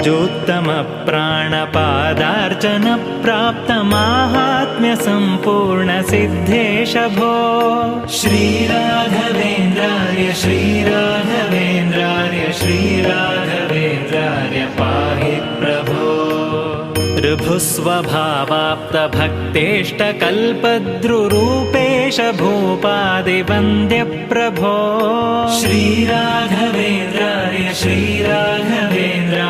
ऋजोत्तमप्राणपादार्चनप्राप्तमाहात्म्यसम्पूर्णसिद्धेश भो श्रीराघवेन्द्राय श्रीराघवेन्द्राय श्रीराघवेन्द्राय पाहि प्रभो। ऋभुस्वभावाप्तभक्तेष्टकल्पद्रुरूपेश भूपादिवन्द्यप्रभो। श्रीराघवेन्द्राय श्रीराघवेन्द्राय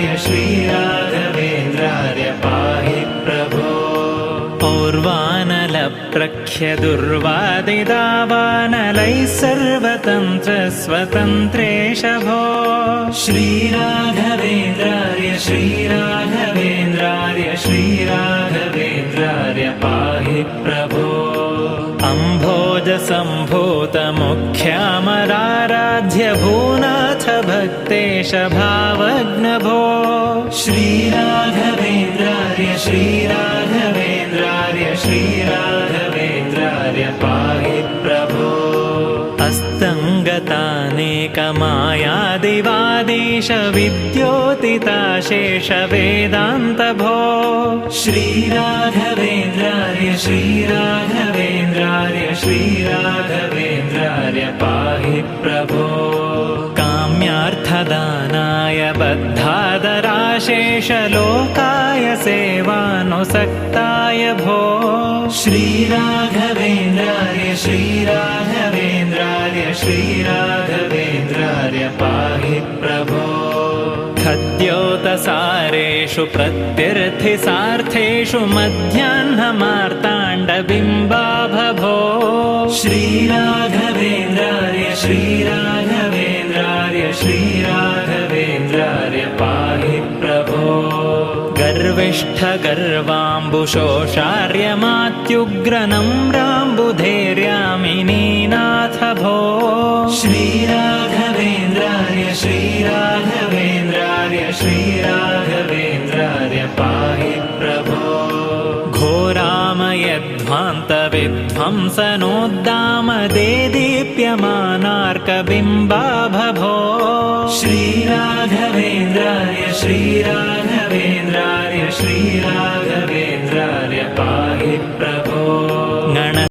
श्रीराघवेन्द्राय श्रीराघवेन्द्राय पाहि प्रभो पौर्वानलप्रख्यदुर्वादिदावानलैः सर्वतन्त्रस्वतन्त्रेश भो श्रीराघवेन्द्राय श्रीराघवेन्द्राय श्रीराघवेन्द्राय पाहि प्रभो अम्भोजसम्भूतमुख्यामराराध्य भूनाथ भक्तेश भावग्नभो श्रीराघवेन्द्राय श्रीराघवेन्द्राय श्रीराघवेन्द्राय अस्तङ्गतानेकमायादिवादीश विद्योतिताशेष वेदान्तभो श्रीराघवेन्द्राय श्रीराघवेन्द्राय श्रीराघवेन्द्राय पाहि प्रभो। काम्यार्थदानाय बद्धादराशेषलोकाय सेवानुसक्ताय भो। श्रीराघवेन्द्रार्य श्रीराघवेन्द्रार्य श्रीराघवेन्द्रार्य पाहि प्रभो। खद्योतसारेषु प्रत्यर्थिसार्थेषु मध्याह्नमार्ताण्डबिम्बाभभो। श्रीराघवेन्द्रार्य श्रीराघवेन्द्रार्य गर्विष्ठगर्वाम्बुशोषार्यमात्युग्रनम्राम्बुधैर्यामिनीनाथ भो श्रीराघवेन्द्रार्य श्रीराघवेन्द्रार्य श्रीराघवेन्द्रार्य पाहि प्रभो। घोरामयध्वान्तविध्वंसनोद्दामदे श्रीराघवेन्द्राय श्रीराघवेन्द्राय श्रीराघवेन्द्राय पाहि प्रभो। गण